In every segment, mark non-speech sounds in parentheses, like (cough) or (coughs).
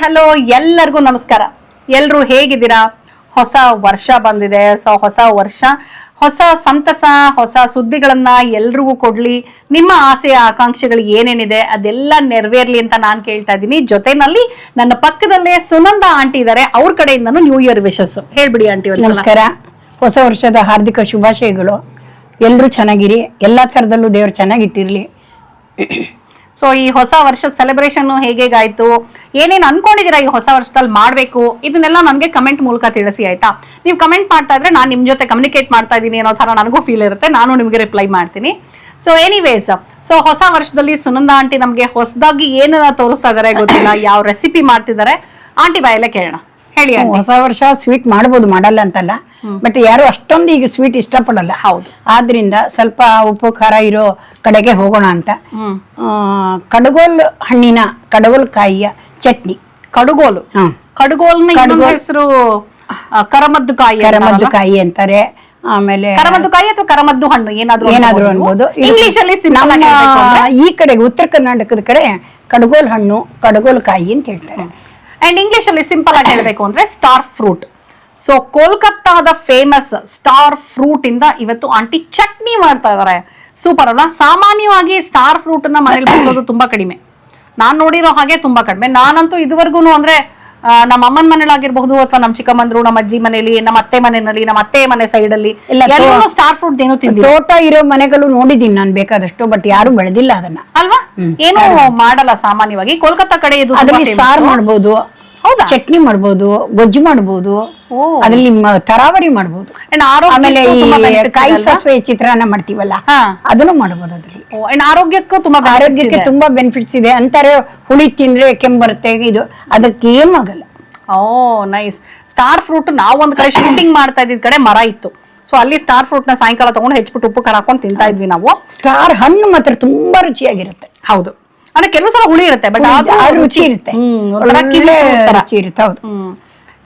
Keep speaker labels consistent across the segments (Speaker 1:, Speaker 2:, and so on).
Speaker 1: Hello, ಎಲ್ಲರಿಗೂ ನಮಸ್ಕಾರ. ಎಲ್ಲರೂ ಹೇಗಿದ್ದೀರಾ? ಹೊಸ ವರ್ಷ ಬಂದಿದೆ. ಸೊ, ಹೊಸ ವರ್ಷ, ಹೊಸ ಸಂತಸ, ಹೊಸ ಸುದ್ದಿಗಳನ್ನ ಎಲ್ರಿಗೂ ಕೊಡ್ಲಿ. ನಿಮ್ಮ ಆಸೆ, ಆಕಾಂಕ್ಷೆಗಳು ಏನೇನಿದೆ ಅದೆಲ್ಲ ನೆರವೇರ್ಲಿ ಅಂತ ನಾನು ಕೇಳ್ತಾ ಇದ್ದೀನಿ. ಜೊತೆನಲ್ಲಿ ನನ್ನ ಪಕ್ಕದಲ್ಲೇ ಸುನಂದ ಆಂಟಿ ಇದ್ದಾರೆ ಅವ್ರ ಕಡೆಯಿಂದನು ನ್ಯೂ ಇಯರ್ ವಿಶಸ್ ಹೇಳ್ಬಿಡಿ ಆಂಟಿ.
Speaker 2: ನಮಸ್ಕಾರ. ಹೊಸ ವರ್ಷದ ಹಾರ್ದಿಕ ಶುಭಾಶಯಗಳು. ಎಲ್ಲರೂ ಚೆನ್ನಾಗಿರಿ. ಎಲ್ಲಾ ತರದಲ್ಲೂ ದೇವ್ರು ಚೆನ್ನಾಗಿಟ್ಟಿರ್ಲಿ
Speaker 1: ಸೊ ಈ ಹೊಸ ವರ್ಷದ ಸೆಲೆಬ್ರೇಷನ್ ಹೇಗೇಗಾಯ್ತು? ಏನೇನು ಅನ್ಕೊಂಡಿದ್ದೀರಾ ಈ ಹೊಸ ವರ್ಷದಲ್ಲಿ ಮಾಡಬೇಕು? ಇದನ್ನೆಲ್ಲ ನನಗೆ ಕಮೆಂಟ್ ಮೂಲಕ ತಿಳಿಸಿ, ಆಯ್ತಾ? ನೀವು ಕಮೆಂಟ್ ಮಾಡ್ತಾ ಇದ್ರೆ ನಾನು ನಿಮ್ಮ ಜೊತೆ ಕಮ್ಯುನಿಕೇಟ್ ಮಾಡ್ತಾ ಇದ್ದೀನಿ ಅನ್ನೋ ಥರ ನನಗೂ ಫೀಲ್ ಇರುತ್ತೆ. ನಾನು ನಿಮಗೆ ರಿಪ್ಲೈ ಮಾಡ್ತೀನಿ. ಸೊ ಎನಿವೇಸ್ ಸೊ ಹೊಸ ವರ್ಷದಲ್ಲಿ ಸುನಂದ ಆಂಟಿ ನಮಗೆ ಹೊಸದಾಗಿ ಏನನ್ನ ತೋರಿಸ್ತಾ ಇದ್ದಾರೆ ಗೊತ್ತಿಲ್ಲ. ಯಾವ ರೆಸಿಪಿ ಮಾಡ್ತಿದ್ದಾರೆ ಆಂಟಿ ಬಾಯಲ್ಲೇ ಕೇಳೋಣ. ಹೇಳಿ ಆಂಟಿ
Speaker 2: ಹೊಸ ವರ್ಷ ಸ್ವೀಟ್ ಮಾಡ್ಬೋದು ಮಾಡಲ್ಲ ಅಂತಲ್ಲ. ಬಟ್ ಯಾರು ಅಷ್ಟೊಂದು ಈಗ ಸ್ವೀಟ್ ಇಷ್ಟಪಡಲ್ಲ.
Speaker 1: ಹೌದು.
Speaker 2: ಆದ್ರಿಂದ ಸ್ವಲ್ಪ ಉಪ್ಪು ಖಾರ ಇರೋ ಕಡೆಗೆ ಹೋಗೋಣ ಅಂತ.
Speaker 1: ಹ್ಮ್.
Speaker 2: ಆ, ಕಡಗೋಲ್ ಹಣ್ಣಿನ ಕಡಗೋಲ್ ಕಾಯಿಯ ಚಟ್ನಿ.
Speaker 1: ಕಡುಗೋಲು?
Speaker 2: ಹ.
Speaker 1: ಕಡುಗೋಲ್ನ ಇನ್ನೊಂದು
Speaker 2: ಕಡುಗೋಲು.
Speaker 1: ಹೆಸರು ಕರಮದ್ದು ಕಾಯಿ
Speaker 2: ಕರಮದ್ದು ಕಾಯಿ ಅಂತಾರೆ. ಆಮೇಲೆ
Speaker 1: ಕರಮದ್ದು ಕಾಯಿ ಅಥವಾ ಕರಮದ್ದು ಹಣ್ಣು? ಏನಾದ್ರು
Speaker 2: ಏನಾದ್ರು ಅನ್ಬೋದು
Speaker 1: ಇಂಗ್ಲಿಷ್ ಅಲ್ಲಿ ಸಿಂಪಲ್
Speaker 2: ನಮ್ಮ
Speaker 1: ಆಗಿ ಹೇಳ್ಬೇಕು ಅಂದ್ರೆ?
Speaker 2: ಈ ಕಡೆಗೆ ಉತ್ತರ ಕರ್ನಾಟಕದ ಕಡೆ ಕಡಗೋಲ್ ಹಣ್ಣು ಕಡಗೋಲ್ ಕಾಯಿ ಅಂತ ಹೇಳ್ತಾರೆ.
Speaker 1: ಅಂಡ್ ಇಂಗ್ಲಿಷ್ ಅಲ್ಲಿ ಸಿಂಪಲ್ ಆಗಿ ಹೇಳಬೇಕು ಅಂದ್ರೆ ಸ್ಟಾರ್ ಫ್ರೂಟ್ ಸೊ ಕೋಲ್ಕತ್ತಾದ ಫೇಮಸ್ ಸ್ಟಾರ್ ಫ್ರೂಟ್ ಇಂದ ಇವತ್ತು ಆಂಟಿ ಚಟ್ನಿ ಮಾಡ್ತಾ ಇದಾರೆ. ಸೂಪರ್ ಅಲ್ಲ ಸಾಮಾನ್ಯವಾಗಿ ಸ್ಟಾರ್ ಫ್ರೂಟ್ನ ಮನೇಲಿ ಬಳಸೋದು ತುಂಬಾ ಕಡಿಮೆ. ನಾನ್ ನೋಡಿರೋ ಹಾಗೆ ತುಂಬಾ ಕಡಿಮೆ. ನಾನಂತೂ ಇದುವರೆಗೂ ಅಂದ್ರೆ ನಮ್ಮ ಅಮ್ಮನ ಮನೇಲಾಗಿರ್ಬಹುದು ಅಥವಾ ನಮ್ಮ ಚಿಕ್ಕಮ್ಮಂದ್ರು ನಮ್ಮ ಅಜ್ಜಿ ಮನೇಲಿ ನಮ್ಮ ಅತ್ತೆ ಮನೆಯಲ್ಲಿ ನಮ್ಮ ಅತ್ತೆ ಮನೆ ಸೈಡ್ ಅಲ್ಲಿ ಎಲ್ಲರೂ ಸ್ಟಾರ್ ಫ್ರೂಟ್ ಏನು ತಿಂದಿಲ್ಲ.
Speaker 2: ತೋಟ ಇರೋ ಮನೆಗಳು ನೋಡಿದೀನಿ ನಾನು ಬೇಕಾದಷ್ಟು ಬಟ್ ಯಾರು ಬೆಳೆದಿಲ್ಲ ಅದನ್ನ.
Speaker 1: ಅಲ್ವಾ? ಏನು ಮಾಡಲ್ಲ ಸಾಮಾನ್ಯವಾಗಿ. ಕೋಲ್ಕತ್ತಾ ಕಡೆ ಇದು.
Speaker 2: ಸಾರು ಮಾಡ್ಬೋದು.
Speaker 1: ಹೌದಾ?
Speaker 2: ಚಟ್ನಿ ಮಾಡ್ಬೋದು ಗೊಜ್ಜು ಮಾಡ್ಬೋದು
Speaker 1: ಓ.
Speaker 2: ಅದ್ರಲ್ಲಿ ಮ- ತರಾವರಿ ಮಾಡ್ಬೋದು.
Speaker 1: ಅಂಡ್
Speaker 2: ಆಮೇಲೆ ಈ ಕಾಯಿ? ಸಾಸಿವೆ ಚಿತ್ರಾನ್ನ ಮಾಡ್ತೀವಲ್ಲ
Speaker 1: ಹಾ.
Speaker 2: ಅದನ್ನು ಮಾಡ್ಬೋದು ಅದ್ರಲ್ಲಿ.
Speaker 1: and ಆರೋಗ್ಯಕ್ಕೂ ತುಂಬಾ
Speaker 2: ಆರೋಗ್ಯಕ್ಕೆ ತುಂಬಾ ಬೆನಿಫಿಟ್ಸ್ ಇದೆ. ಅಂತಾರೆ ಹುಳಿ ತಿಂದ್ರೆ ಕೆಮ್ಮು ಬರುತ್ತೆ ಇದು ಅದಕ್ಕೆ ಏನ್ ಆಗಲ್ಲ.
Speaker 1: ಓ ನೈಸ್ ಸ್ಟಾರ್ ಫ್ರೂಟ್ ನಾವು ಒಂದ್ ಕಡೆ ಶೂಟಿಂಗ್ ಮಾಡ್ತಾ ಇದ್ದಿದ್ ಕಡೆ ಮರ ಇತ್ತು. ಸೊ ಅಲ್ಲಿ ಸ್ಟಾರ್ ಫ್ರೂಟ್ನ ಸಾಯಂಕಾಲ ತಗೊಂಡು ಹೆಚ್ಚಿಬಿಟ್ಟು ಉಪ್ಪು ಖಾರ ಹಾಕೊಂಡು ತಿಂತಾ ಇದ್ವಿ ನಾವು.
Speaker 2: ಸ್ಟಾರ್ ಹಣ್ಣು ಮಾತ್ರ ತುಂಬಾ ರುಚಿಯಾಗಿರುತ್ತೆ.
Speaker 1: ಹೌದು. ಅಂದ್ರೆ ಕೆಲವು ಸಲ ಹುಳಿ ಇರುತ್ತೆ ಬಟ್
Speaker 2: ರುಚಿ ಇರುತ್ತೆ. ರುಚಿ ಇರುತ್ತೆ ಹೌದು.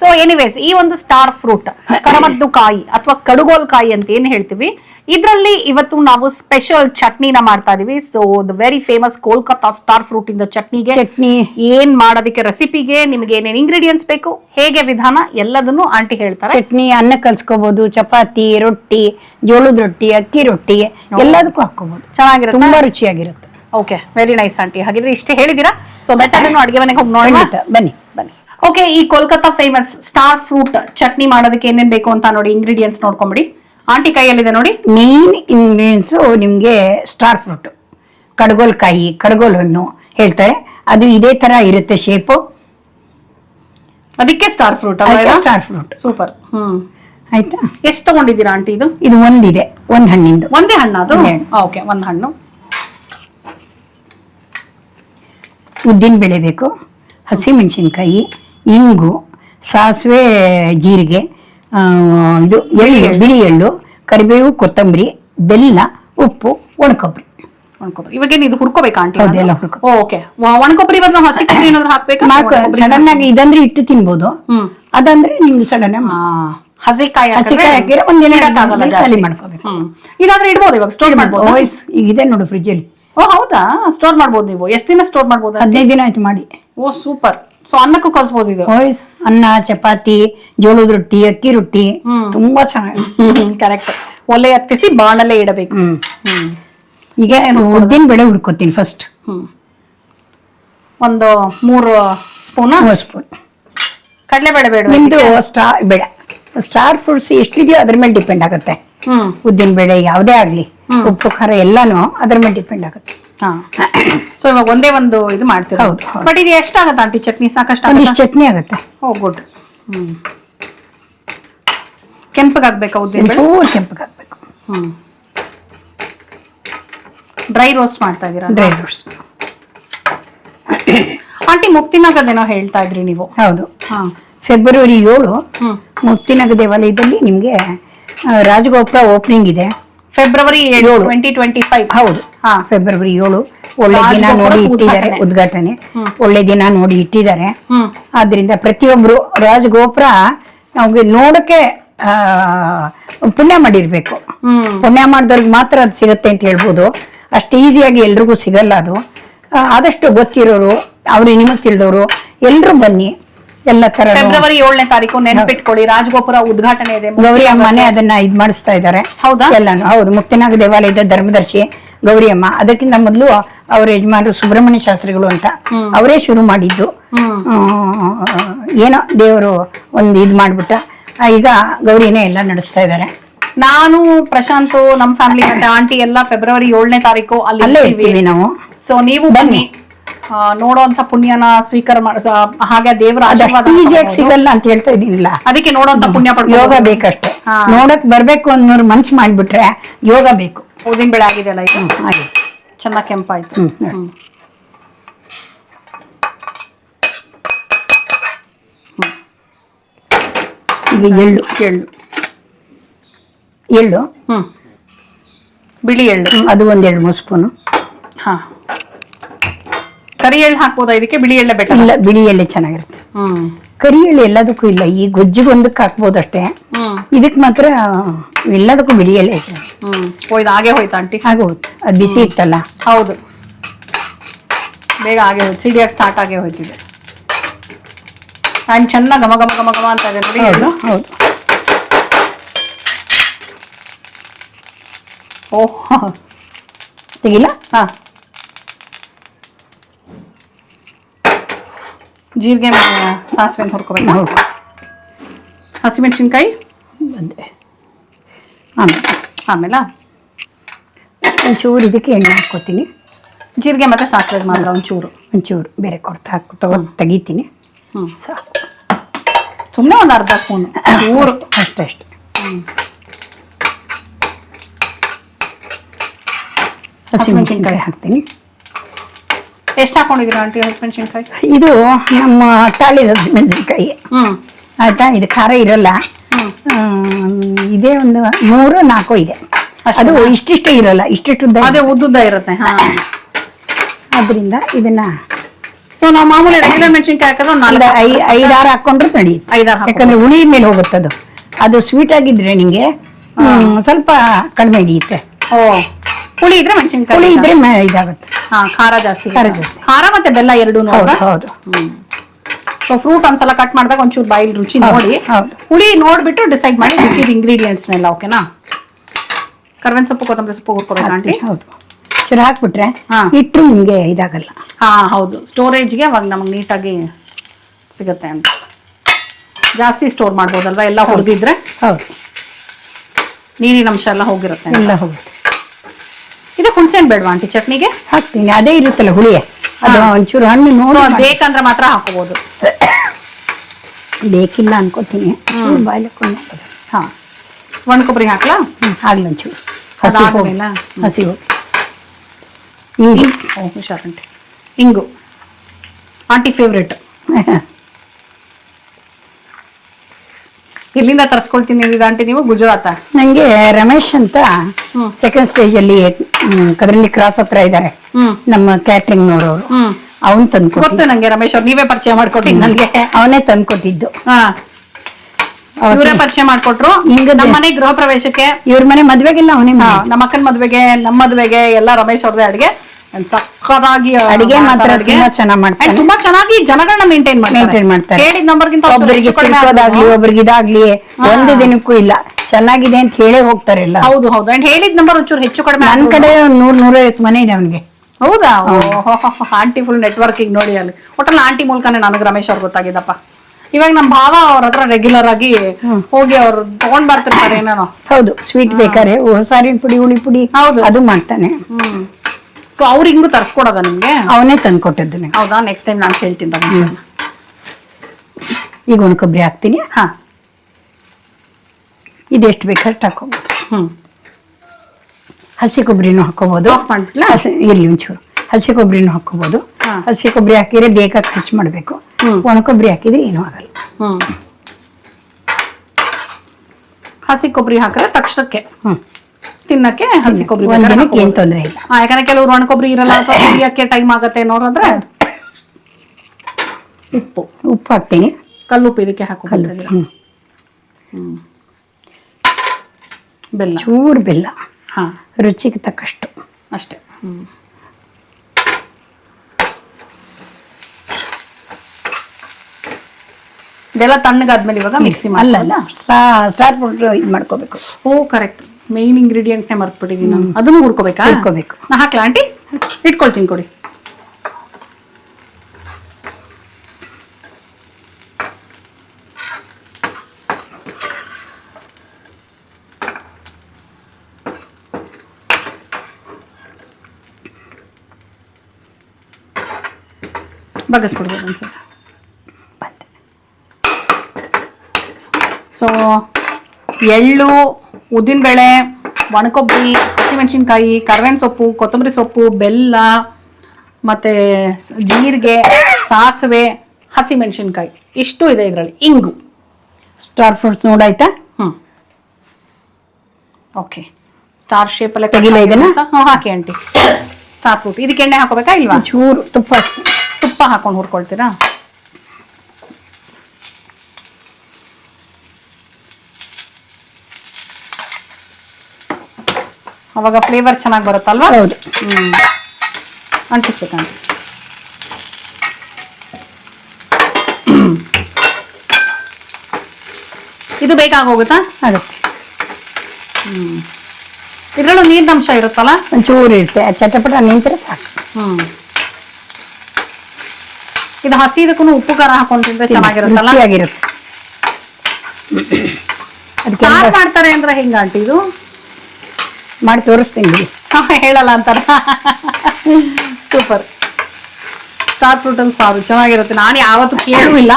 Speaker 1: ಸೊ ಎನಿವೇಸ್ ಈ ಒಂದು ಸ್ಟಾರ್ ಫ್ರೂಟ್ ಕರಮದ್ದು ಕಾಯಿ ಅಥವಾ ಕಡುಗೋಲ್ ಕಾಯಿ ಅಂತ ಏನ್ ಹೇಳ್ತೀವಿ? ಇದರಲ್ಲಿ ಇವತ್ತು ನಾವು ಸ್ಪೆಷಲ್ ಚಟ್ನಿನ ಮಾಡ್ತಾ ಇದೀವಿ. So the very famous Kolkata star fruit ಇಂದ ಚಟ್ನಿಗೆ
Speaker 2: ಚಟ್ನಿ.
Speaker 1: ಏನ್ ಮಾಡೋದಕ್ಕೆ ರೆಸಿಪಿಗೆ ನಿಮ್ಗೆ ಏನೇನ್ ಇಂಗ್ರೀಡಿಯೆಂಟ್ಸ್ ಬೇಕು ಹೇಗೆ ವಿಧಾನ ಎಲ್ಲದನ್ನು ಆಂಟಿ ಹೇಳ್ತಾರೆ.
Speaker 2: ಚಟ್ನಿ ಅನ್ನ ಕಲ್ಸ್ಕೋಬಹುದು ಚಪಾತಿ ರೊಟ್ಟಿ ಜೋಳದ ರೊಟ್ಟಿ ಅಕ್ಕಿ ರೊಟ್ಟಿ ಎಲ್ಲದಕ್ಕೂ ಹಾಕೋಬಹುದು
Speaker 1: ಚೆನ್ನಾಗಿರುತ್ತೆ?
Speaker 2: ತುಂಬಾ ರುಚಿಯಾಗಿರುತ್ತೆ.
Speaker 1: ಓಕೆ ವೆರಿ ನೈಸ್ ಆಂಟಿ ಹಾಗಿದ್ರೆ ಇಷ್ಟೇ ಹೇಳಿದೀರಾ ಸೊ ಮೆಥಡ್ ಅಡುಗೆ ಮನೆಗೆ ಹೋಗಿ
Speaker 2: ನೋಡಿ ಬನ್ನಿ ಬನ್ನಿ.
Speaker 1: ಓಕೆ ಈ Kolkata famous star fruit chutney ಮಾಡೋದಕ್ಕೆ ಏನೇನ್ ಬೇಕು ಅಂತ ನೋಡಿ ಇಂಗ್ರೀಡಿಯೆಂಟ್ಸ್ ನೋಡ್ಕೊಂಬಿಡಿ. ಆಂಟಿ ಕೈಯಲ್ಲಿದೆ ನೋಡಿ.
Speaker 2: ಮೇನ್ ಇಂಗ್ರೀಡಿಯೆಂಟ್ಸ್ ನಿಮ್ಗೆ ಸ್ಟಾರ್ ಫ್ರೂಟ್ ಕಡಗೋಲ್ ಕಾಯಿ ಕಡಗೋಲ್ ಹಣ್ಣು ಹೇಳ್ತಾರೆ. ಅದು ಇದೇ ತರ ಇರುತ್ತೆ ಶೇಪು
Speaker 1: ಅದಕ್ಕೆ star fruit
Speaker 2: star fruit
Speaker 1: super hmm.
Speaker 2: ಆಯ್ತಾ?
Speaker 1: ಎಷ್ಟು ತಗೊಂಡಿದ್ದೀರಾ ಆಂಟಿ ಇದು?
Speaker 2: ಇದು ಒಂದಿದೆ ಒಂದ್ ಹಣ್ಣಿಂದು.
Speaker 1: ಒಂದೇ ಹಣ್ಣು. ಅದು ಓಕೆ ಒಂದ್ ಹಣ್ಣು.
Speaker 2: ಉದ್ದಿನ ಬೇಳೆ ಬೇಕು ಹಸಿಮೆಣಸಿನ್ಕಾಯಿ ಇಂಗು ಸಾಸಿವೆ ಜೀರಿಗೆ ಇದು ಎಳ್ಳು ಬಿಳಿ ಎಳ್ಳು ಕರಿಬೇವು ಕೊತ್ತಂಬರಿ ಬೆಲ್ಲ ಉಪ್ಪು ಒಣಕೊಬ್ಬರಿ.
Speaker 1: ಒಣಕೊಬ್ಬರಿ. ಇವಾಗ ಏನು ಇದು ಹುರ್ಕೋಬೇಕಾ ಆಂಟಿ
Speaker 2: ಹುರ್ಕೊ-
Speaker 1: ಓಕೆ. ಒಣಕೊಬ್ಬರಿ ಬದಲು ಹಸಿ ಕೊಬ್ಬರಿ ಏನಾದ್ರು ಹಾಕ್ಬೇಕಾ?
Speaker 2: ಸಡನ್ ಆಗಿ ಇದಂದ್ರೆ ಇಟ್ಟು ತಿನ್ಬೋದು. ಅದಂದ್ರೆ ನಿಮ್ಗೆ ಸಡನ್
Speaker 1: ಹಸಿಕಾಯಿ
Speaker 2: ಹಸಿಕಾಯಿ ಹಾಕಿದ್ರೆ ಒಂದಿನ ಖಾಲಿ. ಮಾಡ್ಕೋಬೇಕು.
Speaker 1: ಇದಾದ್ರೆ ಇಡ್ಬೋದು ಇವಾಗ ಸ್ಟೋರ್ ಮಾಡ್ಬೋದು?
Speaker 2: ಈಗ ಇದೆ ನೋಡು ಫ್ರಿಜ್ ಅಲ್ಲಿ.
Speaker 1: ಓ ಹೌದಾ? ಸ್ಟೋರ್ ಮಾಡ್ಬೋದು ನೀವು. ಎಷ್ಟು ದಿನ ಸ್ಟೋರ್ ಮಾಡ್ಬೋದು
Speaker 2: ಹದಿನೈದು ದಿನ ಆಯ್ತು ಮಾಡಿ.
Speaker 1: ಓ ಸೂಪರ್ ಸೊ ಅನ್ನಕ್ಕೂ ಕಲ್ಸ್ಬೋದು ಇದು?
Speaker 2: ವಾಯ್ಸ್ ಅನ್ನ ಚಪಾತಿ ಜೋಳದ ರೊಟ್ಟಿ ಅಕ್ಕಿ ರೊಟ್ಟಿ. ತುಂಬಾ ಚೆನ್ನಾಗಿ
Speaker 1: ಕರೆಕ್ಟ್ ಒಲೆ ಹತ್ತಿಸಿ ಬಾಣಲೆ ಇಡಬೇಕು.
Speaker 2: ಹ್ಮ್.
Speaker 1: ಹ್ಮ್.
Speaker 2: ಈಗ ಉದ್ದಿನ ಬೇಳೆ ಹುಡ್ಕೋತೀನಿ ಫಸ್ಟ್
Speaker 1: ಹ್ಮ್. ಒಂದು ಮೂರು ಸ್ಪೂನ್
Speaker 2: ಸ್ಪೂನ್
Speaker 1: ಕಡಲೆಬೇಳೆ ಬೇಡ
Speaker 2: ನಿಮ್ದು ಸ್ಟಾರ್ ಬೇಡ. ಸ್ಟಾರ್ ಫ್ರೂಟ್ಸ್ ಎಷ್ಟಿದೆಯೋ ಅದ್ರ ಮೇಲೆ ಡಿಪೆಂಡ್ ಆಗುತ್ತೆ. ಉದ್ದಿನ ಬೇಳೆ ಯಾವುದೇ ಆಗ್ಲಿ ಉಪ್ಪು ಖಾರ ಎಲ್ಲಾನು ಅದ್ರ ಮೇಲೆ ಡಿಪೆಂಡ್ ಆಗುತ್ತೆ.
Speaker 1: ಹಾ. ಸೊ ಇವಾಗ ಒಂದೇ ಒಂದು ಇದು ಮಾಡ್ತೀವಿ
Speaker 2: ಹೌದು.
Speaker 1: ಬಟ್ ಇದು ಎಷ್ಟಾಗತ್ತ ಆಂಟಿ? ಚಟ್ನಿ ಸಾಕಷ್ಟು
Speaker 2: ಒಂದಿಷ್ಟು ಚಟ್ನಿ ಆಗುತ್ತೆ.
Speaker 1: ಓ ಗುಡ್. ಹ್ಮ್. ಕೆಂಪಗಾಗ್ಬೇಕಾ ಉದ್ದಿನ ಬೇಳೆ?
Speaker 2: ಒಂಚೂರು ಕೆಂಪಗಾಗಬೇಕು.
Speaker 1: ಹ್ಮ್. ಡ್ರೈ ರೋಸ್ಟ್ ಮಾಡ್ತಾ ಇದೀರಾ
Speaker 2: ಡ್ರೈ ರೋಸ್ಟ್
Speaker 1: ಆಂಟಿ ಮುಕ್ತಿನಾಗದೇನೋ ಹೇಳ್ತಾ ಇದ್ರಿ ನೀವು.
Speaker 2: ಹೌದು.
Speaker 1: ಹಾ.
Speaker 2: ಫೆಬ್ರವರಿ ಏಳು ಮುಕ್ತಿನಾಗ ದೇವಾಲಯದಲ್ಲಿ ನಿಮಗೆ ರಾಜಗೋಪುರ ಓಪನಿಂಗ್ ಇದೆ.
Speaker 1: ಫೆಬ್ರವರಿ ಏಳು ಟ್ವೆಂಟಿ ಟ್ವೆಂಟಿ ಫೈವ್
Speaker 2: ಹೌದು.
Speaker 1: ಹಾ.
Speaker 2: ಫೆಬ್ರವರಿ ಏಳು. ಒಳ್ಳೆ ದಿನ ನೋಡಿ ಇಟ್ಟಿದ್ದಾರೆ
Speaker 1: ಉದ್ಘಾಟನೆ.
Speaker 2: ಒಳ್ಳೆ ದಿನ ನೋಡಿ ಇಟ್ಟಿದ್ದಾರೆ. ಆದ್ರಿಂದ ಪ್ರತಿಯೊಬ್ರು ರಾಜಗೋಪುರ ನಮಗೆ ನೋಡಕ್ಕೆ ಪುಣ್ಯ ಮಾಡಿರ್ಬೇಕು. ಪುಣ್ಯ ಮಾಡಿದವ್ರಿಗೆ ಮಾತ್ರ ಅದು ಸಿಗುತ್ತೆ ಅಂತ ಹೇಳ್ಬೋದು. ಅಷ್ಟು ಈಸಿಯಾಗಿ ಎಲ್ರಿಗೂ ಸಿಗಲ್ಲ ಅದು. ಆದಷ್ಟು ಗೊತ್ತಿರೋರು ಅವ್ರಿಗೆ ನಿಮಗೆ ತಿಳಿದವರು ಎಲ್ರು ಬನ್ನಿ. ಎಲ್ಲ ತರ
Speaker 1: ಫೆಬ್ರವರಿ ಏಳನೇ ತಾರೀಕು ನೆನ್ಪಿಟ್ಕೊಳ್ಳಿ. ರಾಜಗೋಪುರ ಉದ್ಘಾಟನೆ ಇದೆ.
Speaker 2: ಗೌರಿ ಅಮ್ಮನೇ ಅದನ್ನ ಇದ್ ಮಾಡಿಸ್ತಾ ಇದ್ದಾರೆ.
Speaker 1: ಹೌದಾ?
Speaker 2: ಎಲ್ಲಾನು. ಹೌದು. ಮುಕ್ತಿನಾಗ ದೇವಾಲಯದ ಧರ್ಮದರ್ಶಿ ಗೌರಿ ಅಮ್ಮ. ಅದಕ್ಕಿಂತ ಮೊದಲು ಅವ್ರ ಯಜಮಾನರು ಸುಬ್ರಹ್ಮಣ್ಯ ಶಾಸ್ತ್ರಿಗಳು ಅಂತ. ಅವರೇ ಶುರು ಮಾಡಿದ್ದು. ಏನೋ ದೇವರು ಒಂದು ಇದ್ ಮಾಡ್ಬಿಟ್ಟ. ಈಗ ಗೌರಿನೇ ಎಲ್ಲ ನಡೆಸ್ತಾ ಇದ್ದಾರೆ.
Speaker 1: ನಾನು ಪ್ರಶಾಂತ್ ನಮ್ ಫ್ಯಾಮಿಲಿ ಮತ್ತೆ ಆಂಟಿ ಎಲ್ಲ ಫೆಬ್ರವರಿ ಏಳನೇ ತಾರೀಕು ಅಲ್ಲಿ ಇರ್ತೀವಿ.
Speaker 2: ನಾವು.
Speaker 1: ಸೊ ನೀವು ಬನ್ನಿ. ಆ, ನೋಡೋಂಥ ಪುಣ್ಯನ ಸ್ವೀಕಾರ ಮಾಡ ಹಾಗೆ ದೇವರ ಆಶೀರ್ವಾದ
Speaker 2: ಈಸಿಯಾಗಿ ಸಿಗಲ್ಲ ಅಂತ ಹೇಳ್ತಾ ಇದೀನಿಲ್ಲ
Speaker 1: ಅದಕ್ಕೆ ನೋಡೋಂತ ಪುಣ್ಯ
Speaker 2: ಯೋಗ
Speaker 1: ಪಡ್ಕೊಂಡು
Speaker 2: ಬೇಕಷ್ಟೇ. ನೋಡಕ್ ಬರ್ಬೇಕು ಅನ್ನೋರು ಮನ್ಸು ಮಾಡ್ಬಿಟ್ರೆ ಯೋಗ ಬೇಕು.
Speaker 1: ಉದಿನ ಬೆಳೆ ಆಗಿದೆಯಲ್ಲ ಇದು
Speaker 2: ಹಾಗೆ.
Speaker 1: ಚೆನ್ನಾಗಿ ಕೆಂಪಾಯ್ತು.
Speaker 2: ಹ್ಮ್. ಎಳ್ಳು.
Speaker 1: ಎಳ್ಳು.
Speaker 2: ಎಳ್ಳು?
Speaker 1: ಹ್ಮ್. ಬಿಳಿ ಎಳ್ಳು.
Speaker 2: ಅದು ಒಂದೆರಡು ಎರಡು ಮೂರು ಸ್ಪೂನು.
Speaker 1: ಹಾ. ಕರಿ ಎಳ್ಳು ಹಾಕ್ಬೋದಾ ಇದಕ್ಕೆ? ಬಿಳಿ ಎಳ್ಳೆ ಬೆಟ್ಟ
Speaker 2: ಇಲ್ಲ ಬಿಳಿ ಎಳ್ಳೆ ಚೆನ್ನಾಗಿರುತ್ತೆ.
Speaker 1: ಹ್ಮ್.
Speaker 2: ಕರಿ ಎಳ್ಳು ಎಲ್ಲದಕ್ಕೂ ಇಲ್ಲ ಈ ಗೊಜ್ಜಿಗೊಂದಕ್ಕೆ ಹಾಕ್ಬೋದು ಅಷ್ಟೇ
Speaker 1: ಹ್ಮ್.
Speaker 2: ಇದಕ್ಕೆ ಮಾತ್ರ ಎಲ್ಲದಕ್ಕೂ ಬಿಳಿ ಎಳ್ಳೆ.
Speaker 1: ಹ್ಮ್. ಹೋಯ್ತು ಹಾಗೆ ಹೋಯ್ತು ಆಂಟಿ?
Speaker 2: ಆಗೋಗುತ್ತೆ ಅದು ಬಿಸಿ ಇತ್ತಲ್ಲ.
Speaker 1: ಹೌದು. ಬೇಗ ಹಾಗೆ ಹೋಯ್ತು. ಸಿಡಿಯಾಗಿ ಸ್ಟಾರ್ಟ್ ಆಗೇ ಹೋಯ್ತಿದೆ. ಆ್ಯಂಡ್ ಚೆನ್ನಾಗಿ ಘಮ ಘಮ ಘಮ ಘಮ ಅಂತ ಇದೆ ನೋಡಿ.
Speaker 2: ಹೌದು
Speaker 1: ಓಹ್.
Speaker 2: ತೆಗಿಲ್ಲ
Speaker 1: ಹಾ. ಜೀರಿಗೆ ಸಾಸಿವೆ ಹುರ್ಕೋಬೇಕು? ಹಸಿಮೆಣ್ಸಿನ್ಕಾಯಿ
Speaker 2: ಬಂದೆ. ಆಮೇಲೆ
Speaker 1: ಆಮೇಲೆ?
Speaker 2: ಒಂಚೂರು ಇದಕ್ಕೆ ಎಣ್ಣೆ ಹಾಕ್ಕೋತೀನಿ.
Speaker 1: ಜೀರಿಗೆ ಮತ್ತೆ ಸಾಸಿವೆ ಮಾತ್ರ ಒಂಚೂರು.
Speaker 2: ಒಂಚೂರು ಬೇರೆ ಕೊಡ್ತಾ ಹಾಕಿ ತಗೋ ತೆಗಿತೀನಿ.
Speaker 1: ಹ್ಞೂ
Speaker 2: ಸಾಕು.
Speaker 1: ಸುಮ್ಮನೆ ಒಂದು ಅರ್ಧ ಸ್ಪೂನ್. (coughs) ಊರು
Speaker 2: ಅಷ್ಟೇ ಅಷ್ಟೇ. ಹಸಿಮೆಣಸಿನ್ಕಾಯಿ. ಹಾಕ್ತೀನಿ.
Speaker 1: ಎಷ್ಟು ಹಾಕೊಂಡಿದ್ದೀರಾ ಆಂಟಿ ಹಸಿಮೆಣಸಿನ್ಕಾಯಿ
Speaker 2: ಇದು ನಮ್ಮ ತಾಳಿದ ಹಸಿಮೆಣಸಿನ್ಕಾಯಿ
Speaker 1: ಹ್ಮ್.
Speaker 2: ಆಯ್ತಾ? ಇದು ಖಾರ ಇರಲ್ಲ. ಇದೇ ಒಂದು ಮೂರು ನಾಲ್ಕು ಇದೆ? ಅದು ಇಷ್ಟಿಷ್ಟೇ ಇರಲ್ಲ ಇಷ್ಟಿಷ್ಟು
Speaker 1: ಅದೇ ಉದ್ದುದ್ದ ಇರುತ್ತೆ ಹಾ.
Speaker 2: ಅದರಿಂದ ಇದನ್ನ
Speaker 1: ಸೊ ನಾವು ಮಾಮೂಲಿ ರೆಗ್ಯುಲರ್ ಮೆಣಸಿನ್ಕಾಯಿ ಹಾಕಿದ್ರೆ ಒಂದು
Speaker 2: ಒಂದು
Speaker 1: ನಾಲ್ಕು
Speaker 2: ಐ ಐದಾರು ಹಾಕ್ಕೊಂಡ್ರೆ ನಡೆಯುತ್ತೆ
Speaker 1: ಐದಾರು ಹಾಕಿ
Speaker 2: ಯಾಕಂದ್ರೆ ಹುಳಿ ಮೇಲೆ ಹೋಗುತ್ತೆ ಅದು ಸ್ವೀಟ್ ಆಗಿದ್ರೆ ನಿಮಗೆ ಸ್ವಲ್ಪ ಕಡಿಮೆ ಹಿಡಿಯುತ್ತೆ.
Speaker 1: ಓ. ಹುಳಿ ಇದ್ರೆ ಮೆಣಸಿನ್ಕಾಯಿ
Speaker 2: ಹುಳಿ ಇದ್ರೆ ಮ- ಇದಾಗುತ್ತೆ.
Speaker 1: ಹಾ ಖಾರ ಜಾಸ್ತಿ
Speaker 2: ಖಾರ ಜಾಸ್ತಿ.
Speaker 1: ಖಾರ ಮತ್ತೆ ಬೆಲ್ಲ ಎರಡು
Speaker 2: ಹೌದು ಹೌದು.
Speaker 1: ಸೊ ಫ್ರೂಟ್ ಒಂದ್ಸಲ ಕಟ್ ಮಾಡಿದಾಗ ಒಂಚೂರು ಬಾಯಿಲ್ ರುಚಿ
Speaker 2: ಹೌದು,
Speaker 1: ನೋಡಿ.
Speaker 2: ಹೌದು.
Speaker 1: ಹುಳಿ ನೋಡ್ಬಿಟ್ಟು ಡಿಸೈಡ್ ಮಾಡಿ ಮಿಕ್ಕಿದ ಇಂಗ್ರೀಡಿಯೆಂಟ್ಸ್ನೆಲ್ಲ ಓಕೆನಾ ಕರ್ಬೇವಿನ ಸೊಪ್ಪು ಕೊತ್ತಂಬರಿ ಸೊಪ್ಪು ಹುರ್ಕೋಬೇಕು ಆಂಟಿ
Speaker 2: ಹೌದು. ಚೂರು ಹಾಕ್ಬಿಟ್ರೆ
Speaker 1: ಹಾ.
Speaker 2: ಇಟ್ಟರು ನಿಮಗೆ ಇದಾಗಲ್ಲ.
Speaker 1: ಹಾ ಹೌದು. ಸ್ಟೋರೇಜ್ಗೆ ಅವಾಗ ನಮಗೆ ನೀಟಾಗಿ ಸಿಗುತ್ತೆ ಅಂತ. ಜಾಸ್ತಿ ಸ್ಟೋರ್ ಮಾಡ್ಬೋದಲ್ವಾ? ಎಲ್ಲ ಹೊಡೆದಿದ್ರೆ
Speaker 2: ಹೌದು.
Speaker 1: ನೀರಿನ ಅಂಶ ಎಲ್ಲ ಹೋಗಿರುತ್ತೆ
Speaker 2: ಎಲ್ಲ ಹೋಗುತ್ತೆ.
Speaker 1: ಇದು ಹುಣಸೆಹಣ್ಣು ಬೇಡವಾ ಆಂಟಿ ಚಟ್ನಿಗೆ?
Speaker 2: ಹಾಕ್ತೀನಿ ಅದೇ ಇರುತ್ತಲ್ಲ ಹುಳಿ. ಅದು ಒಂಚೂರು ಹಣ್ಣು ನೋಡಿ
Speaker 1: ಬೇಕಂದ್ರೆ ಮಾತ್ರ ಹಾಕೋಬಹುದು
Speaker 2: ಬೇಕಿಲ್ಲ ಅನ್ಕೋತೀನಿ.
Speaker 1: ಹಾ. ಒಣ ಕೊಬ್ಬರಿ ಹಾಕ್ಲಾ?
Speaker 2: ಆಗ್ಲಿ ಒಂಚೂರು. ಹಸಿ ಹೋಗಿ.
Speaker 1: ಅದಾದ್ಮೇಲೆ?
Speaker 2: ಹಸಿ ಹೋಗಿ.
Speaker 1: ಹುಷಾರಂಟಿ ಹಿಂಗು ಆಂಟಿ ಫೇವ್ರೇಟ್. (laughs) ಎಲ್ಲಿಂದ ತರಿಸ್ಕೊಳ್ತೀನಿ ಇದು ಆಂಟಿ ನೀವು? ಗುಜರಾತ?
Speaker 2: ನಂಗೆ ರಮೇಶ್ ಅಂತ ಸೆಕೆಂಡ್ ಸ್ಟೇಜ್ ಅಲ್ಲಿ ಕದ್ರಲ್ಲಿ ಕ್ರಾಸ್ ಹತ್ರ ಇದ್ದಾರೆ ನಮ್ಮ ಕ್ಯಾಟ್ರಿಂಗ್ ನೋಡೋರು ಅವನ್ ತಂದ್ಕೊಟ್ಟು
Speaker 1: ಗೊತ್ತು ನಂಗೆ ರಮೇಶ್ ಅವ್ರು. ನೀವೇ ಪರಿಚಯ ಮಾಡ್ಕೊಟ್ಟಿದ್ ನನಗೆ
Speaker 2: ಅವನೇ ತಂದ್ಕೊಟ್ಟಿದ್ದು.
Speaker 1: ಇವರೇ ಪರಿಚಯ ಮಾಡ್ಕೊಟ್ರು. ನಮ್ಮ ಮನೆ ಗೃಹ ಪ್ರವೇಶಕ್ಕೆ
Speaker 2: ಇವ್ರ ಮನೆ ಮದ್ವೆಗೆಲ್ಲ ಅವನೇ
Speaker 1: ನಮ್ಮ ಅಕ್ಕನ ಮದ್ವೆಗೆ ನಮ್ಮ ಮದ್ವೆಗೆ ಎಲ್ಲ ರಮೇಶ್ ಅವ್ರದೇ ಅಡಿಗೆ. ಸಕ್ಕದಾಗಿ
Speaker 2: ಅಡಿಗೆ ಮಾತ್ರ ತುಂಬಾ ಚೆನ್ನಾಗ್ ಮಾಡ್ತಾನೆ.
Speaker 1: ತುಂಬಾ ಚೆನ್ನಾಗಿ ಜನಗಳನ್ನ ಮೇಂಟೈನ್
Speaker 2: Maintain ಮಾಡ್ತಾರೆ.
Speaker 1: ಹೇಳಿದ ನಂಬರ್ಗಿಂತ
Speaker 2: ಒಬ್ಬರಿಗೆ ಸಿಕ್ಕೋದಾಗ್ಲಿ ಒಬ್ರಿಗೆ ಇದಾಗ್ಲಿ ಒಂದು ದಿನಕ್ಕೂ ಇಲ್ಲ. ಚೆನ್ನಾಗಿದೆ ಅಂತ ಹೇಳೇ ಹೋಗ್ತಾರೆ ಎಲ್ಲ.
Speaker 1: ಹೌದು ಹೌದು. ಅಂಡ್ ಹೇಳಿದ ನಂಬರ್ ಒಂಚೂರು ಹೆಚ್ಚು ಕಡಿಮೆ ನನ್ನ
Speaker 2: ಕಡೆ ನೂರ್ ನೂರೈವತ್ತು ಮನೆ ಇದೆ ಅವನಿಗೆ.
Speaker 1: ಹೌದಾ? ಆಂಟಿ ಫುಲ್ ನೆಟ್ವರ್ಕಿಂಗ್ ನೋಡಿ ಅಲ್ಲಿ. ಒಟ್ಟಲ್ಲಿ ಆಂಟಿ ಮೂಲಕನೇ ನನಗೆ ರಮೇಶ್ ಅವ್ರು ಗೊತ್ತಾಗಿದ್ದಪ್ಪ. ಇವಾಗ ನಮ್ ಭಾವ ಅವ್ರ ಹತ್ರ ರೆಗ್ಯುಲರ್ ಆಗಿ ಹೋಗಿ ಅವ್ರು ತಗೊಂಡ್ ಬರ್ತಿರ್ತಾರೆ ಏನೇನೋ.
Speaker 2: ಹೌದು ಸ್ವೀಟ್ ಬೇಕಾರೆ ಸಾರಿನ ಪುಡಿ ಹುಳಿ ಪುಡಿ
Speaker 1: ಹೌದು.
Speaker 2: ಅದು ಮಾಡ್ತಾನೆ.
Speaker 1: ಹ್ಮ್. ಸೊ ಅವ್ರಿಗೂ ತರ್ಸ್ಕೊಡೋದ ನಿಮ್ಗೆ?
Speaker 2: ಅವನೇ ತಂದು ಕೊಟ್ಟಿದ್ದೀನಿ
Speaker 1: ಹೌದಾ? ನೆಕ್ಸ್ಟ್ ಟೈಮ್ ನಾನು ಹೇಳ್ತೀನಿ ರಮೇಶ್
Speaker 2: ಈಗ ಒಣ ಕೊಬ್ಬರಿ ಹಾಕ್ತೀನಿ.
Speaker 1: ಹಾ.
Speaker 2: ಇದೆಷ್ಟು ಬೇಕಾಷ್ಟು ಹಾಕೋಬಹುದು
Speaker 1: ಹ್ಮ್.
Speaker 2: ಹಸಿ ಕೊಬ್ಬರಿನೂ ಹಾಕೋಬಹುದು
Speaker 1: ಆಫ್ ಮಾಡ್ಬಿಡ್ಲಾ
Speaker 2: ಹಸಿ ಇರ್ಲಿ ಒಂಚೂರು. ಹಸಿ ಕೊಬ್ಬರಿನೂ ಹಾಕೋಬಹುದು
Speaker 1: ಹಾ.
Speaker 2: ಹಸಿ ಕೊಬ್ಬರಿ ಹಾಕಿದ್ರೆ ಬೇಗ ಖರ್ಚು ಮಾಡಬೇಕು.
Speaker 1: ಹ್ಮ್.
Speaker 2: ಒಣ ಕೊಬ್ಬರಿ ಹಾಕಿದ್ರೆ ಏನೂ ಆಗಲ್ಲ.
Speaker 1: ಹ್ಮ್. ಹಸಿ ಕೊಬ್ಬರಿ ಹಾಕಿದ್ರೆ ತಕ್ಷಣಕ್ಕೆ.
Speaker 2: ಹ್ಮ್.
Speaker 1: ತಿನ್ನಕ್ಕೆ ಹಸಿ ಕೊಬ್ಬರಿ
Speaker 2: ಏನ್. ತೊಂದ್ರೆ ಇಲ್ಲ.
Speaker 1: ಹಾ, ಯಾಕಂದ್ರೆ ಕೆಲವರು ಒಣ ಕೊಬ್ಬರಿ ಇರಲ್ಲ ಅಥವಾ ಟೈಮ್ ಆಗತ್ತೆ ಅನ್ನೋರಂದ್ರೆ ಉಪ್ಪು.
Speaker 2: ಉಪ್ಪು ಹಾಕ್ತೀನಿ.
Speaker 1: ಕಲ್ಲುಪ್ಪು ಇದಕ್ಕೆ
Speaker 2: ಕಲ್ಲು ಹ್ಮ್.
Speaker 1: ಬೆಲ್ಲ.
Speaker 2: ಚೂರು ಬೆಲ್ಲ.
Speaker 1: ಹಾ.
Speaker 2: ರುಚಿಗೆ ತಕ್ಕಷ್ಟು.
Speaker 1: ಅಷ್ಟೇ. ಹ್ಮ್. ಇದೆಲ್ಲ ತಣ್ಣಗಾದ್ಮೇಲೆ ಇವಾಗ ಮಿಕ್ಸಿ ಮಾಡಿ
Speaker 2: ಅಲ್ಲ ಅಲ್ಲ. ಸ್ಟಾರ್ ಸ್ಟಾರ್ ಫ್ರೂಟ್ ಇದು ಮಾಡ್ಕೋಬೇಕು.
Speaker 1: ಹ್ಞೂ ಕರೆಕ್ಟ್ ಮೇನ್ ಇಂಗ್ರೀಡಿಯೆಂಟ್ನೇ ಮರ್ತ್ಬಿಟ್ಟಿದ್ದೀನಿ ನಾನು ಅದನ್ನು ಹುರ್ಕೋಬೇಕಾ
Speaker 2: ಹುರ್ಕೋಬೇಕು.
Speaker 1: ನಾ ಹಾಕ್ಲಾ ಆಂಟಿ ಇಟ್ಕೊಳ್ತೀನಿ ಕೊಡಿ ಬಗ್ಗಿಸ್ಬಿಡ್ಬೋದು ಅನ್ಸುತ್ತೆ
Speaker 2: ಮತ್ತೆ
Speaker 1: ಸೊ ಎಳ್ಳು ಉದ್ದಿನಬೇಳೆ ಒಣಕೊಬ್ಬರಿ ಹಸಿಮೆಣಸಿನ್ಕಾಯಿ ಕರ್ಬೇವಿನ ಸೊಪ್ಪು ಕೊತ್ತಂಬರಿ ಸೊಪ್ಪು ಬೆಲ್ಲ ಮತ್ತು ಜೀರಿಗೆ ಸಾಸಿವೆ ಹಸಿಮೆಣಸಿನ್ಕಾಯಿ. ಇಷ್ಟು ಇದೆ ಇದರಲ್ಲಿ. ಇಂಗು.
Speaker 2: ಸ್ಟಾರ್ ಫ್ರೂಟ್ಸ್ ನೋಡಾಯ್ತಾ
Speaker 1: ಹ್ಞೂ ಓಕೆ ಸ್ಟಾರ್ ಶೇಪಲ್ಲೇ
Speaker 2: ತೆಗಿಲಾ ಇದನ್ನ?
Speaker 1: ಹ್ಞೂ ಹಾಕಿ ಆಂಟಿ. ಸ್ಟಾರ್ ಫ್ರೂಟ್ ಇದಕ್ಕೆ ಎಣ್ಣೆ ಹಾಕೋಬೇಕಾ ಇಲ್ವಾ?
Speaker 2: ಚೂರು ತುಪ್ಪ
Speaker 1: ತುಪ್ಪ ಹಾಕೊಂಡು ಹುರ್ಕೊಳ್ತೀರಾ? ಅವಾಗ ಫ್ಲೇವರ್ ಚೆನ್ನಾಗಿ ಬರುತ್ತಲ್ವಾ?
Speaker 2: ಹೌದು.
Speaker 1: ಹ್ಮ್. ಅಂಟಿಸ್ಬೇಕಂತ (clears throat) ಇದು ಬೇಕಾಗೋಗುತ್ತಾ
Speaker 2: ಆಗುತ್ತೆ.
Speaker 1: ಇದ್ರಲ್ಲೂ ನೀರಿನಂಶ ಇರುತ್ತಲ್ಲ?
Speaker 2: ಒಂಚೂರು ಇರುತ್ತೆ. ಚಟಪಟ ನಿಂತರೆ ಸಾಕು.
Speaker 1: ಹ್ಮ್. ಇದು ಹಸಿದಕ್ಕೂ ಉಪ್ಪು ಖಾರ ಹಾಕೊಂಡು ತಿಂದ್ರೆ ಚೆನ್ನಾಗಿರುತ್ತಲ್ಲ?
Speaker 2: ರುಚಿಯಾಗಿರುತ್ತೆ. ಅದಕ್ಕೆ
Speaker 1: ಸಾರ್ ಮಾಡ್ತಾರೆ ಅಂದ್ರೆ ಹೆಂಗ ಆಂಟಿ ಇದು?
Speaker 2: ಮಾಡಿ ತೋರಿಸ್ತೀನಿ ಬಿಡಿ.
Speaker 1: ಹೇಳಲ್ಲ ಅಂತಾರ ಸೂಪರ್ ಸ್ಟಾರ್ ಫ್ರೂಟ್ ಅಲ್ಲಿ ಸಾರು ಚೆನ್ನಾಗಿರುತ್ತೆ. ನಾನು ಯಾವತ್ತು ಕೇಳೂ ಇಲ್ಲ.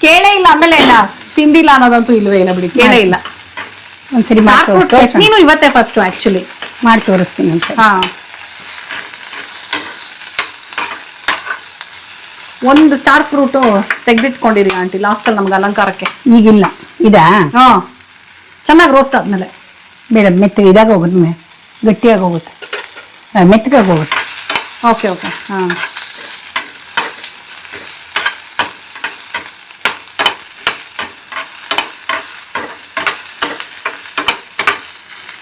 Speaker 1: ಕೇಳೇ ಇಲ್ಲ ಆಮೇಲೆ ಇಲ್ಲ. ತಿಂದಿಲ್ಲ ಅನ್ನೋದಂತೂ ಇಲ್ವೇ ಇಲ್ಲ ಬಿಡಿ ಕೇಳೇ ಇಲ್ಲ.
Speaker 2: ಒಂದ್ಸರಿ
Speaker 1: ನೀನು ಇವತ್ತೇ ಫಸ್ಟ್ ಆಕ್ಚುಲಿ
Speaker 2: ಮಾಡಿ ತೋರಿಸ್ತೀನಿ ಅಂತ
Speaker 1: ಹಾ. ಒಂದು ಸ್ಟಾರ್ ಫ್ರೂಟು ತೆಗೆದಿಟ್ಕೊಂಡಿರಿ ಆಂಟಿ ಲಾಸ್ಟಲ್ಲಿ ನಮ್ಗೆ ಅಲಂಕಾರಕ್ಕೆ.
Speaker 2: ಈಗಿಲ್ಲ. ಇದಾ?
Speaker 1: ಹಾ. ಚೆನ್ನಾಗಿ ರೋಸ್ಟ್ ಆದ್ಮೇಲೆ.
Speaker 2: ಬೇಡ ಮೆತ್ತಗೆ ಇದಾಗ ಹೋಗುತ್ತೆ ಮೆ ಗಟ್ಟಿಯಾಗಿ ಹೋಗುತ್ತೆ ಆ, ಮೆತ್ತಗಾಗಿ ಹೋಗುತ್ತೆ
Speaker 1: ಓಕೆ ಓಕೆ ಹಾ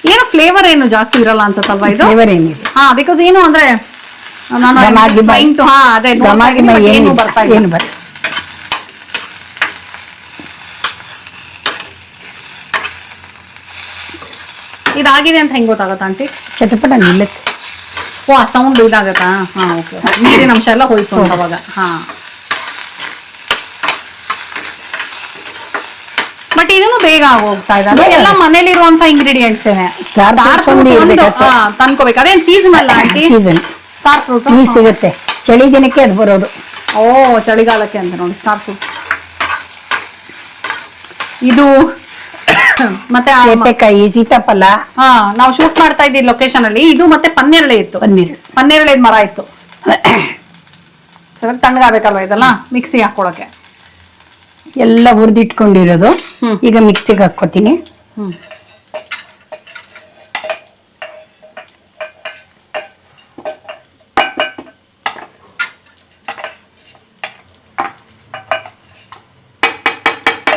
Speaker 1: ಏನು ಫ್ಲೇವರ್ ಏನು ಜಾಸ್ತಿ ಇರಲ್ಲ ಅನ್ಸತ್ತಲ್ವಾ ಇದು?
Speaker 2: ಫ್ಲೇವರ್ ಏನಿದೆ
Speaker 1: ಹಾ ಬಿಕಾಸ್ ಏನು ಅಂದ್ರೆ ನಾನು
Speaker 2: ಘಮ ಗಿಮ.
Speaker 1: trying to- ಹಾ ಅದೇ ನೋಡ್ತಾ
Speaker 2: ಗಮ
Speaker 1: ಇದ್ದೀನಿ,
Speaker 2: ಗಿಮ
Speaker 1: but ಏನು
Speaker 2: ಏನು
Speaker 1: ಬರ್ತಾ ಇಲ್ಲ
Speaker 2: ಏನು ಬರ
Speaker 1: ಇದಾಗಿದೆ ಅಂತ ಹೆಂಗ್ ಗೊತ್ತಾಗತ್ತಾ ಆಂಟಿ?
Speaker 2: ಚಟಪಟ ನಿಲ್ಲತ್ತೆ.
Speaker 1: ಓ ಆ ಸೌಂಡ್ ಇದಾಗತ್ತಾ? ಹಾ ಓಕೆ ನೀರಿನ ಅಂಶ ಎಲ್ಲ ಹೋಯ್ತು ಅಂತ ಅವಾಗ. ಹಾ. ಬಟ್ ಇದನ್ನು ಬೇಗ ಹೋಗ್ತಾ ಇದ್ದಾರೆ.
Speaker 2: ಎಲ್ಲ
Speaker 1: ಎಲ್ಲ ಮನೇಲಿರುವಂತ ಇಂಗ್ರೀಡಿಯೆಂಟ್ಸ್. ತಂದ್ಕೋಬೇಕು. ಅದೇನ್ ಸೀಸನ್ ಅಲ್ಲ ಆಂಟಿ?
Speaker 2: ಸೀಸನ್
Speaker 1: ಸ್ಟಾರ್ ಫ್ರೂಟ್
Speaker 2: ಈಗ ಸಿಗುತ್ತೆ. ಚಳಿ ದಿನಕ್ಕೆ ಅದು ಬರೋದು.
Speaker 1: ಓ ಚಳಿಗಾಲಕ್ಕೆ ಅಂತ ನೋಡಿ ಸ್ಟಾರ್ ಫ್ರೂಟ್ ಇದು ಮತ್ತೆ ಆ
Speaker 2: ಸೀತೆಕಾಯಿ ಸೀತಾಫಲ.
Speaker 1: ಹಾ ನಾವು ಶೂಟ್ ಮಾಡ್ತಾ ಇದ್ದೀವಿ ಲೊಕೇಶನ್ ಅಲ್ಲಿ. ಇದು ಮತ್ತೆ ಪನ್ನೇರಳೆ ಇತ್ತು.
Speaker 2: ಪನ್ನೀರ್
Speaker 1: ಪನ್ನೇರಳೆ ಮರ ಇತ್ತು. ಚೆನ್ನಾಗಿ ತಣ್ಣಗಾಗಬೇಕಲ್ವಾ ಇದೆಲ್ಲ? ಮಿಕ್ಸಿ ಹಾಕೊಳಕ್ಕೆ
Speaker 2: ಎಲ್ಲ ಹುರಿದಿಟ್ಕೊಂಡಿರೋದು.
Speaker 1: ಹ್ಮ್.
Speaker 2: ಈಗ ಮಿಕ್ಸಿಗೆ ಹಾಕೋತೀನಿ
Speaker 1: ಹ್ಮ್.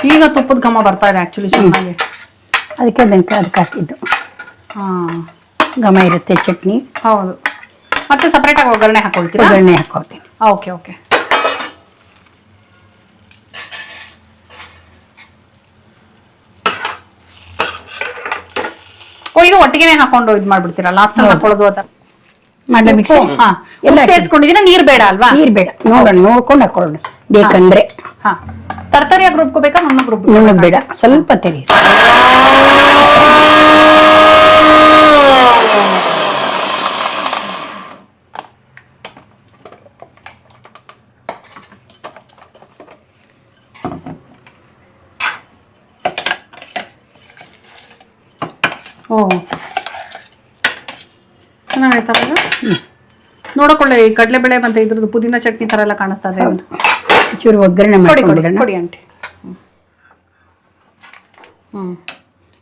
Speaker 1: ಈಗ ತುಪ್ಪದ ಘಮ ಬರ್ತಾ ಇದೆ ಆಕ್ಚುಲಿ ಚೆನ್ನಾಗಿ
Speaker 2: ಅದಕ್ಕೆ ಅದಕ್ಕೆ ಅದಕ್ಕೆ ಹಾಕಿದ್ದು.
Speaker 1: ಹಾ.
Speaker 2: ಘಮ ಇರುತ್ತೆ ಚಟ್ನಿ.
Speaker 1: ಹೌದು. ಮತ್ತೆ ಸೆಪರೇಟ್ ಆಗಿ ಒಗ್ಗರಣೆ ಹಾಕೊಳ್ತೀರಾ?
Speaker 2: ಒಗ್ಗರಣೆ ಹಾಕೋತೀನಿ
Speaker 1: ಓಕೆ ಓಕೆ ಓ ಇದು ಒಟ್ಟಿಗೆನೆ ಹಾಕೊಂಡು ಇದು ಮಾಡ್ಬಿಡ್ತೀರಾ? ಲಾಸ್ಟ್ ಅಲ್ಲಿ. ಹಾಕೊಳ್ಳೋದು ಅದ
Speaker 2: ಮಾಡಲ ಮಿಕ್ಸಿ
Speaker 1: ಹಾ
Speaker 2: ಎಲ್ಲ
Speaker 1: ಸೇರ್ಸ್ಕೊಂಡಿದೀನ ನೀರ್ ಬೇಡ ಅಲ್ವಾ?
Speaker 2: ನೀರ್ ಬೇಡ. ನೋಡೋಣ ನೋಡ್ಕೊಂಡು ಹಾಕೊಳ್ಳೋಣ. ಬೇಕಂದ್ರೆ.
Speaker 1: ಹಾ. ತರ್ತರಿಯಾಗಿ ರುಬ್ಕೋಬೇಕಾ ನುಣ್ಣಗೆ ರುಬ್
Speaker 2: ನುಣ್ಣಗೆ ಬೇಡ. ಸ್ವಲ್ಪ ತೆರಿ.
Speaker 1: ಓ? ನೋಡಕೊಳ್ಳೆ ಈ ಕಡಲೆಬೇಳೆ ಮತ್ತೆ ಇದ್ರದ್ದು ಪುದೀನ ಚಟ್ನಿ ತರ ಎಲ್ಲ ಕಾಣಿಸ್ತಾ ಇದು.
Speaker 2: ಚೂರು ಒಗ್ಗರಣೆ
Speaker 1: ಕೊಡಿ
Speaker 2: ಮಾಡ್ಕೊಂಡಿರೋಣ
Speaker 1: ಕೊಡಿ ಆಂಟಿ. ಹ್ಮ್.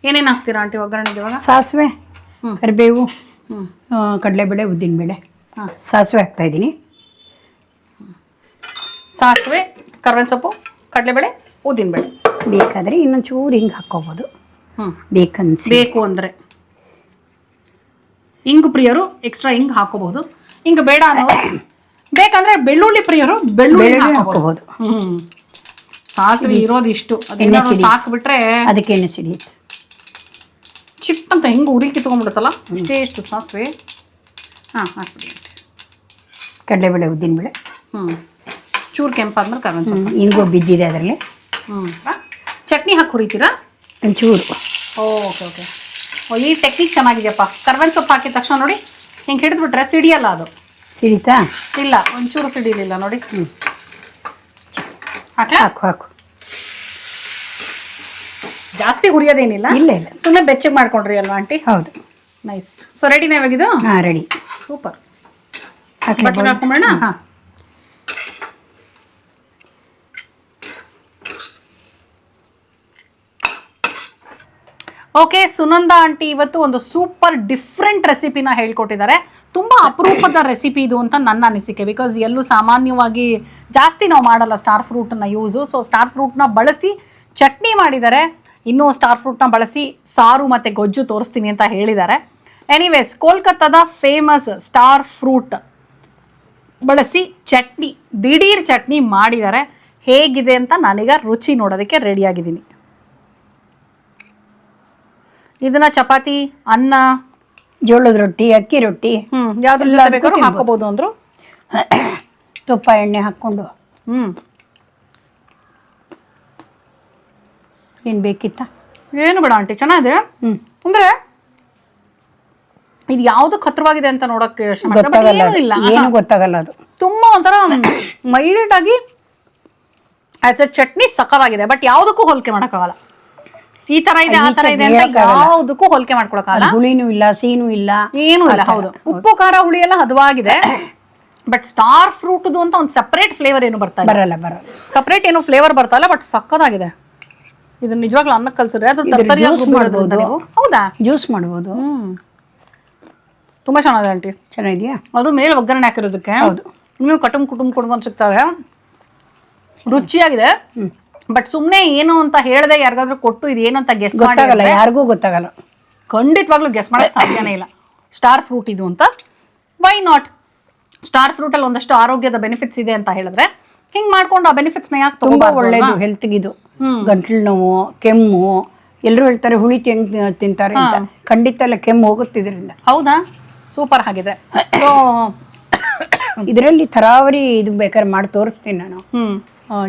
Speaker 1: ಏನೇನು ಹಾಕ್ತೀರಾ ಆಂಟಿ ಒಗ್ಗರಣೆಗೆ ಇವಾಗ?
Speaker 2: ಸಾಸಿವೆ
Speaker 1: ಹ್ಮ್.
Speaker 2: ಕರಿಬೇವು
Speaker 1: ಹ್ಮ್.
Speaker 2: ಕಡಲೆಬೇಳೆ ಉದ್ದಿನಬೇಳೆ.
Speaker 1: ಹಾಂ.
Speaker 2: ಸಾಸಿವೆ ಹಾಕ್ತಾ ಇದ್ದೀನಿ.
Speaker 1: ಸಾಸಿವೆ ಕರ್ಬೇವಿನ ಸೊಪ್ಪು ಕಡಲೆಬೇಳೆ ಉದ್ದಿನಬೇಳೆ.
Speaker 2: ಬೇಕಾದ್ರೆ ಇನ್ನೊಂದು ಚೂರು ಹಿಂಗೆ ಹಾಕ್ಕೋಬೋದು.
Speaker 1: ಹ್ಞೂ
Speaker 2: ಬೇಕನ್ಸಿ.
Speaker 1: ಬೇಕು ಅಂದರೆ. ಇಂಗು ಪ್ರಿಯರು ಎಕ್ಸ್ಟ್ರಾ ಹಿಂಗ್ ಹಾಕೋಬಹುದು ಹಿಂಗ್ ಬೇಡ ಅನ್ನೋರು ಬೇಕಂದ್ರೆ ಬೆಳ್ಳುಳ್ಳಿ ಪ್ರಿಯರು ಬೆಳ್ಳುಳ್ಳಿ
Speaker 2: ಬೆಳ್ಳುಳ್ಳಿ
Speaker 1: ಹಾಕೋಬಹುದು ಹ್ಮ್. ಸಾಸಿವೆ ಇರೋದು ಇಷ್ಟು.
Speaker 2: ಸಿಡಿ.
Speaker 1: ಸಾಕ್ಬಿಟ್ರೆ
Speaker 2: ಅದಕ್ಕೆ ಎಣ್ಣೆ ಸಿಡಿಯುತ್ತೆ
Speaker 1: ಚಿಪ್ ಅಂತ ಹೆಂಗೆ ಉರಿ ಕಿತ್ಕೊಂಡ್ಬಿಡುತ್ತಲ್ಲ ಇಷ್ಟೇ ಇಷ್ಟು ಸಾಸಿವೆ. ಹಾ ಹಾಕ್ಬಿಡಿ
Speaker 2: ಕಡಲೆಬೇಳೆ ಉದ್ದಿನಬೇಳೆ
Speaker 1: ಹ್ಞೂ ಚೂರು ಕೆಂಪಾದ್ಮೇಲೆ ಕರ್ಬೇವಿನ ಸೊಪ್ಪು.
Speaker 2: ಇಂಗು ಬಿದ್ದಿದೆ ಅದರಲ್ಲಿ.
Speaker 1: ಹ್ಞೂ ಚಟ್ನಿ ಹಾಕಿ ಹುರಿತೀರಾ?
Speaker 2: ಒಂಚೂರು.
Speaker 1: Okay okay. ಓ ಈ ಟೆಕ್ನಿಕ್ ಚೆನ್ನಾಗಿದೆಯಪ್ಪ. ಕರ್ಬೇವಿನ ಸೊಪ್ಪು ಹಾಕಿದ ತಕ್ಷಣ ನೋಡಿ ಹಿಂಗೆ ಹಿಡಿದ್ಬಿಟ್ರೆ ಸಿಡಿಯಲ್ಲ ಅದು.
Speaker 2: ಸಿಡಿತಾ?
Speaker 1: ಇಲ್ಲ ಒಂಚೂರು ಸಿಡಿಲಿಲ್ಲ ನೋಡಿ. ಹಾಕ್ಲಾ?
Speaker 2: ಹಾಕು ಹಾಕು.
Speaker 1: ಜಾಸ್ತಿ ಹುರಿಯೋದೇನಿಲ್ಲ?
Speaker 2: ಇಲ್ಲ ಇಲ್ಲ.
Speaker 1: ಸುಮ್ಮನೆ ಬೆಚ್ಚಗೆ ಮಾಡ್ಕೊಂಡ್ರಿ ಅಲ್ವಾ ಆಂಟಿ?
Speaker 2: ಹೌದು.
Speaker 1: ನೈಸ್ ಸೊ ರೆಡಿನೇ ಇವಾಗಿದು
Speaker 2: ಹಾಂ ರೆಡಿ
Speaker 1: ಸೂಪರ್.
Speaker 2: ಹಾಕಿ
Speaker 1: ಬಟ್ಲು ಹಾಕೊಂಬಿಡೋಣ ಹಾಂ. ಓಕೆ ಸುನಂದ ಆಂಟಿ ಇವತ್ತು ಒಂದು ಸೂಪರ್ ಡಿಫ್ರೆಂಟ್ ರೆಸಿಪಿನ ಹೇಳ್ಕೊಟ್ಟಿದ್ದಾರೆ. ತುಂಬ ಅಪರೂಪದ ರೆಸಿಪಿ ಇದು ಅಂತ ನನ್ನ ಅನಿಸಿಕೆ. ಬಿಕಾಸ್ ಎಲ್ಲೂ ಸಾಮಾನ್ಯವಾಗಿ ಜಾಸ್ತಿ ನಾವು ಮಾಡಲ್ಲ ಸ್ಟಾರ್ ಫ್ರೂಟನ್ನ ಯೂಸು ಸೊ ಸ್ಟಾರ್ ಫ್ರೂಟ್ನ ಬಳಸಿ ಚಟ್ನಿ ಮಾಡಿದ್ದಾರೆ. ಇನ್ನೂ ಸ್ಟಾರ್ ಫ್ರೂಟ್ನ ಬಳಸಿ ಸಾರು ಮತ್ತು ಗೊಜ್ಜು ತೋರಿಸ್ತೀನಿ ಅಂತ ಹೇಳಿದ್ದಾರೆ. ಎನಿವೇಸ್ ಕೋಲ್ಕತ್ತಾದ ಫೇಮಸ್ ಸ್ಟಾರ್ ಫ್ರೂಟ್ ಬಳಸಿ ಚಟ್ನಿ, ದಿಢೀರ್ ಚಟ್ನಿ ಮಾಡಿದ್ದಾರೆ. ಹೇಗಿದೆ ಅಂತ ನಾನೀಗ ರುಚಿ ನೋಡೋದಕ್ಕೆ ರೆಡಿಯಾಗಿದ್ದೀನಿ ಇದನ್ನ ಚಪಾತಿ ಅನ್ನ?
Speaker 2: ಜೋಳದ ರೊಟ್ಟಿ ಅಕ್ಕಿ ರೊಟ್ಟಿ.
Speaker 1: ಹ್ಮ್ ಯಾವ್ದ್ರ ಜೊತೆ
Speaker 2: ಎಲ್ಲದಕ್ಕೂ
Speaker 1: ಬೇಕಾದ್ರೂ
Speaker 2: ತಿನ್ಬೋದು.
Speaker 1: ಹಾಕೋಬಹುದು ಅಂದ್ರು?
Speaker 2: ತುಪ್ಪ ಎಣ್ಣೆ ಹಾಕೊಂಡು
Speaker 1: ಹ್ಮ್.
Speaker 2: ಏನು ಬೇಕಿತ್ತ?
Speaker 1: ಏನು ಬೇಡ ಆಂಟಿ ಚೆನ್ನಾಗಿದೆ?
Speaker 2: ಹ್ಮ್.
Speaker 1: ಅಂದ್ರೆ ಇದು ಯಾವ್ದು ಖತ್ರವಾಗಿದೆ ಅಂತ ನೋಡಕ್ಕೆ ಯೋಚನೆ ಮಾಡಿದೆ, but
Speaker 2: ಗೊತ್ತಾಗಲ್ಲ
Speaker 1: ಏನೂ
Speaker 2: ಅದು.
Speaker 1: ಇಲ್ಲ
Speaker 2: ಏನು ಗೊತ್ತಾಗಲ್ಲ ಅದು.
Speaker 1: ತುಂಬಾ ಒಂಥರ ಮೈಲ್ಡ್ ಆಗಿ ಆಸ್ ಎ ಚಟ್ನಿ ಸಕಲಾಗಿದೆ ಬಟ್ ಯಾವುದಕ್ಕೂ ಹೋಲಿಕೆ ಮಾಡೋಕ್ಕಾಗಲ್ಲ. ಈ ತರ ಇದೆ ಆ ತರ ಇದೆ ಅಂತ. ಯಾವುದಕ್ಕೂ ಹೋಲಿಕೆ
Speaker 2: ಮಾಡ್ಕೊಳಕಾಗಲ್ಲ ಹುಳಿನೂ ಇಲ್ಲ ಸೀನು ಇಲ್ಲ.
Speaker 1: ಏನೂ ಇಲ್ಲ ಹೌದು. ಉಪ್ಪು ಖಾರ ಹುಳಿ ಎಲ್ಲ ಹದವಾಗಿದೆ. ಬಟ್ ಸ್ಟಾರ್ ಫ್ರೂಟ್ ಅಂತ ಒಂದು ಸಪರೇಟ್ ಫ್ಲೇವರ್ ಏನು ಬರ್ತಾ
Speaker 2: ಬರಲ್ಲ ಬರಲ್ಲ.
Speaker 1: ಸಪರೇಟ್ ಏನು ಫ್ಲೇವರ್ ಬರ್ತಾ ಇಲ್ಲ ಬಟ್ ಸಕ್ಕದಾಗಿದೆ. ಇದನ್ನ ನಿಜವಾಗ್ಲೂ ಅನ್ನಕ್ಕೆ ಕಲ್ಸಿದ್ರೆ ಅದ್ರ ತರಕಾರಿ
Speaker 2: ಮಾಡ್ಬೋದು.
Speaker 1: ಹೌದಾ?
Speaker 2: ಜ್ಯೂಸ್ ಮಾಡ್ಬೋದು.
Speaker 1: ತುಂಬಾ ಚೆನ್ನಾಗಿದೆ ಆಂಟಿ.
Speaker 2: ಚೆನ್ನಾಗಿದೆಯಾ?
Speaker 1: ಅದು ಮೇಲೆ ಒಗ್ಗರಣೆ ಹಾಕಿರೋದಕ್ಕೆ.
Speaker 2: ಹೌದು.
Speaker 1: ಇನ್ನೂ ಕುಟುಂಬ ಕುಟುಂಬ ಕುಟುಂಬ ಸಿಗ್ತವೆ ರುಚಿಯಾಗಿದೆ. ಬಟ್ ಸುಮ್ನೆ ಏನು ಅಂತ ಹೇಳದೆ ಯಾರಿಗಾದ್ರೂ ಕೊಟ್ಟು ಇದು ಏನು ಅಂತ ಗೆಸ್ ಮಾಡಲ್ಲ
Speaker 2: ಗೊತ್ತಾಗಲ್ಲ ಯಾರಿಗೂ ಗೊತ್ತಾಗಲ್ಲ.
Speaker 1: ಖಂಡಿತವಾಗ್ಲೂ ಗೆಸ್ ಮಾಡಕ್ (coughs) ಸಾಧ್ಯನೇ ಇಲ್ಲ. ಸ್ಟಾರ್ ಫ್ರೂಟ್ ಇದು ಅಂತ. ವೈ ನಾಟ್ ಸ್ಟಾರ್ ಫ್ರೂಟ್ ಅಲ್ಲಿ ಒಂದಷ್ಟು ಆರೋಗ್ಯದ ಬೆನಿಫಿಟ್ಸ್ ಇದೆ ಅಂತ ಹೇಳಿದ್ರೆ ಹಿಂಗ್ ಮಾಡ್ಕೊಂಡು ಆ ಬೆನಿಫಿಟ್ಸ್ನ ಯಾಕೆ
Speaker 2: ತುಂಬಾ ಒಳ್ಳೇದು ಹೆಲ್ತ್ಗಿದು
Speaker 1: ಇದು
Speaker 2: ಗಂಟ್ಲು ನೋವು ಕೆಮ್ಮು ಎಲ್ಲರೂ ಹೇಳ್ತಾರೆ ಹುಳಿ ತೆಂಗ್ ತಿಂತಾರೆ ಅಂತ. ಖಂಡಿತ ಎಲ್ಲ ಕೆಮ್ಮು ಹೋಗುತ್ತಿದ್ರಿಂದ.
Speaker 1: ಹೌದಾ? ಸೂಪರ್ ಆಗಿದೆ ಸೊ
Speaker 2: ಇದರಲ್ಲಿ ತರಾವರಿ ಇದು ಬೇಕಾದ್ರೆ ಮಾಡಿ ತೋರಿಸ್ತೀನಿ ನಾನು.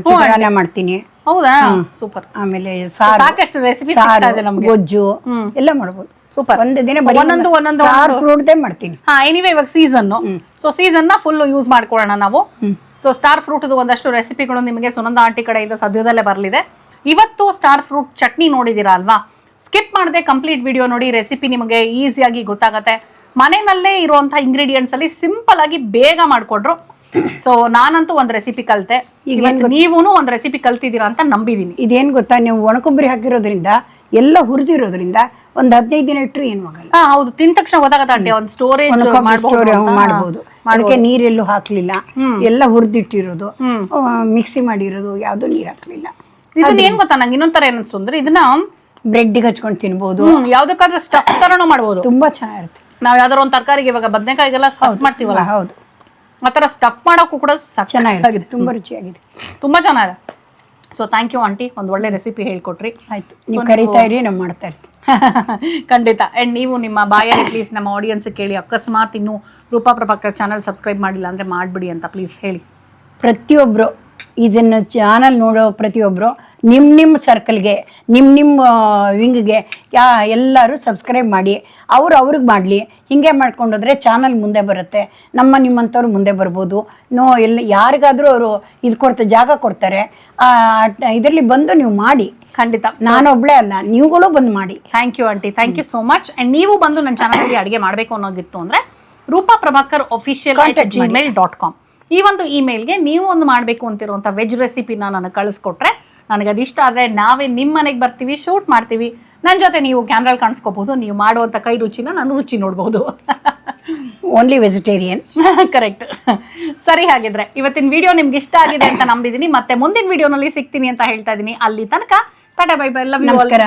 Speaker 2: ಚಿತ್ರಾನ್ನ ಮಾಡ್ತೀನಿ.
Speaker 1: ಹೌದಾ? ಸೂಪರ್
Speaker 2: ಆಮೇಲೆ ಸಾರು
Speaker 1: ಸಾಕಷ್ಟು ರೆಸಿಪಿ
Speaker 2: ಸಾರು
Speaker 1: ನಮ್ಗೆ.
Speaker 2: ಗೊಜ್ಜು ಎಲ್ಲ ಮಾಡ್ಬೋದು.
Speaker 1: ಸೂಪರ್
Speaker 2: ಒಂದು ದಿನ ಬರೀ
Speaker 1: ಒಂದೊಂದು ಒಂದೊಂದು
Speaker 2: ಸ್ಟಾರ್ ಫ್ರೂಟ್ದೇ ಮಾಡ್ತೀನಿ.
Speaker 1: ಹಾ ಎನಿವೆ ಇವಾಗ ಸೀಸನ್ ಸೊ ಸೀಸನ್ನ ಫುಲ್ ಯೂಸ್ ಮಾಡ್ಕೊಳ್ಳೋಣ ನಾವು. ಸೊ ಸ್ಟಾರ್ ಫ್ರೂಟ್ ಒಂದಷ್ಟು ರೆಸಿಪಿಗಳು ನಿಮಗೆ ಸುನಂದ ಆಂಟಿ ಕಡೆಯಿಂದ ಸದ್ಯದಲ್ಲೇ ಬರಲಿದೆ. ಇವತ್ತು ಸ್ಟಾರ್ ಫ್ರೂಟ್ ಚಟ್ನಿ ನೋಡಿದಿರಾ ಅಲ್ವಾ? ಸ್ಕಿಪ್ ಮಾಡದೆ ಕಂಪ್ಲೀಟ್ ವಿಡಿಯೋ ನೋಡಿ ರೆಸಿಪಿ ನಿಮಗೆ ಈಸಿಯಾಗಿ ಗೊತ್ತಾಗತ್ತೆ. ಮನೆಯಲ್ಲೇ ಇರುವಂತಹ ಇಂಗ್ರೀಡಿಯೆಂಟ್ಸ್ ಅಲ್ಲಿ ಸಿಂಪಲ್ ಆಗಿ ಬೇಗ ಮಾಡ್ಕೊಡ್ರು. ಸೊ ನಾನಂತೂ ಒಂದು ರೆಸಿಪಿ ಕಲ್ತೆ. ನೀವು ನೀವೂ ಒಂದು ರೆಸಿಪಿ ಕಲ್ತಿದ್ದೀರಾ ಅಂತ ನಂಬಿದೀನಿ.
Speaker 2: ಇದೇನು ಗೊತ್ತಾ ನೀವು ಒಣಕೊಬ್ಬರಿ ಹಾಕಿರೋದ್ರಿಂದ ಎಲ್ಲ ಹುರಿದಿರೋದ್ರಿಂದ ಒಂದು ಹದಿನೈದು ದಿನ ಇಟ್ಟರು ಏನು ಆಗಲ್ಲ
Speaker 1: ಹಾ ಹೌದು. ತಿಂದ ತಕ್ಷಣ ಗೊತ್ತಾಗತ್ತೆ ಆಂಟಿ ಒಂದು ಸ್ಟೋರೇಜ್
Speaker 2: ಮಾಡಬಹುದು ಮಾಡ್ಬೋದು ಅದಕ್ಕೆ ನೀರೆಲ್ಲೂ ಹಾಕ್ಲಿಲ್ಲ. ಎಲ್ಲ ಹುರಿದಿಟ್ಟಿರೋದು. ಮಿಕ್ಸಿ ಮಾಡಿರೋದು ಯಾವ್ದೂ ನೀರ್ ಹಾಕ್ಲಿಲ್ಲ.
Speaker 1: ಇದನ್ನ ಏನ್ ಗೊತ್ತಾ ನಂಗೆ ಇನ್ನೊಂಥರ ಏನಿಸ್ತು ಅಂದ್ರೆ ಇದನ್ನ
Speaker 2: ಬ್ರೆಡ್ಗೆ ಹಚ್ಕೊಂಡು ತಿನ್ಬೋದು.
Speaker 1: ಹ್ಮ್ ಯಾವ್ದಕ್ಕಾದ್ರೂ ಸ್ಟಫ್ ತರನು ಮಾಡ್ಬೋದು.
Speaker 2: ತುಂಬಾ ಚೆನ್ನಾಗಿರುತ್ತೆ.
Speaker 1: ನಾವ್ ಯಾವ್ದಾರ ಒಂದ್ ತರಕಾರಿಗೆ ಇವಾಗ ಬದನೆಕಾಯಿಗೆಲ್ಲ ಸ್ಟಫ್ ಮಾಡ್ತೀವಲ್ಲ?
Speaker 2: ಹೌದು.
Speaker 1: ಆತರ ಸ್ಟಫ್ ಮಾಡೋಕ್ಕೂ ಕೂಡ
Speaker 2: ಚೆನ್ನಾಗಿದೆ.
Speaker 1: ಆಗಿದೆ.
Speaker 2: ತುಂಬಾ ರುಚಿಯಾಗಿದೆ.
Speaker 1: ತುಂಬಾ ಚೆನ್ನಾಗಿದೆ. ಸೊ ಥ್ಯಾಂಕ್ ಯು ಆಂಟಿ ಒಂದು ಒಳ್ಳೆ ರೆಸಿಪಿ ಹೇಳ್ಕೊಟ್ರಿ.
Speaker 2: ಆಯ್ತು. ನೀವು ಕರಿತಾ ಇರಿ ನಾವು ಮಾಡ್ತಾ ಇರ್ತೀವಿ (laughs)
Speaker 1: ಖಂಡಿತ. ಆ್ಯಂಡ್ ನೀವು ನಿಮ್ಮ ಬಾಯಲ್ಲಿ ಪ್ಲೀಸ್ ನಮ್ಮ ಆಡಿಯನ್ಸ್ ಕೇಳಿ ಅಕಸ್ಮಾತ್ ಇನ್ನು ರೂಪಾ ಪ್ರಭಾಕರ್ ಚಾನಲ್ ಸಬ್ಸ್ಕ್ರೈಬ್ ಮಾಡಿಲ್ಲ ಅಂದ್ರೆ ಮಾಡ್ಬಿಡಿ ಅಂತ ಪ್ಲೀಸ್ ಹೇಳಿ.
Speaker 2: ಪ್ರತಿಯೊಬ್ಬರು ಇದನ್ನು ಚಾನಲ್ ನೋಡೋ ಪ್ರತಿಯೊಬ್ಬರು ನಿಮ್ಮ ನಿಮ್ಮ ಸರ್ಕಲ್ಗೆ ನಿಮ್ಮ ನಿಮ್ಮ ವಿಂಗ್ಗೆ ಯಾ ಎಲ್ಲರೂ ಸಬ್ಸ್ಕ್ರೈಬ್ ಮಾಡಿ ಅವ್ರು ಅವ್ರಿಗೆ ಮಾಡಲಿ. ಹೀಗೆ ಮಾಡ್ಕೊಂಡೋದ್ರೆ ಚಾನಲ್ ಮುಂದೆ ಬರುತ್ತೆ. ನಮ್ಮ ನಿಮ್ಮಂಥವ್ರು ಮುಂದೆ ಬರ್ಬೋದು. ನೋ ಎಲ್ಲ ಯಾರಿಗಾದರೂ ಅವರು ಇದು ಕೊಡ್ತಾರೆ ಜಾಗ ಕೊಡ್ತಾರೆ. ಇದರಲ್ಲಿ ಬಂದು ನೀವು ಮಾಡಿ.
Speaker 1: ಖಂಡಿತ.
Speaker 2: ನಾನೊಬ್ಳೆ ಅಲ್ಲ ನೀವುಗಳು ಬಂದು ಮಾಡಿ.
Speaker 1: Thank you aunty thank you so much and ನೀವು ಬಂದು ನನ್ನ ಚಾನಲ್ ಅಡುಗೆ ಮಾಡಬೇಕು ಅನ್ನೋದಿತ್ತು ಅಂದ್ರೆ Rupa Prabhakar official Gmail dot com ಈ ಒಂದು ಇಮೇಲ್ಗೆ ನೀವು ಒಂದು ಮಾಡಬೇಕು ಅಂತಿರುವಂಥ ವೆಜ್ ರೆಸಿಪಿನ ನಾನು ಕಳಿಸ್ಕೊಟ್ರೆ ನನಗೆ ಅದಿಷ್ಟ ಆದರೆ ನಾವೇ ನಿಮ್ಮ ಮನೆಗೆ ಬರ್ತೀವಿ ಶೂಟ್ ಮಾಡ್ತೀವಿ. ನನ್ನ ಜೊತೆ ನೀವು ಕ್ಯಾಮ್ರಲ್ಲಿ ಕಾಣಿಸ್ಕೋಬಹುದು ನೀವು ಮಾಡುವಂಥ ಕೈ ರುಚಿನ ನಾನು ರುಚಿ ನೋಡ್ಬೋದು.
Speaker 2: ಓನ್ಲಿ ವೆಜಿಟೇರಿಯನ್
Speaker 1: ಕರೆಕ್ಟ್ ಸರಿ ಹಾಗಿದ್ರೆ ಇವತ್ತಿನ ವಿಡಿಯೋ ನಿಮ್ಗೆ ಇಷ್ಟ ಆಗಿದೆ ಅಂತ ನಂಬಿದ್ದೀನಿ ಮತ್ತೆ ಮುಂದಿನ ವಿಡಿಯೋನಲ್ಲಿ ಸಿಗ್ತೀನಿ ಅಂತ ಹೇಳ್ತಾ ಇದ್ದೀನಿ ಅಲ್ಲಿ ತನಕ tata bye bye love you
Speaker 2: ನಮಸ್ಕಾರ.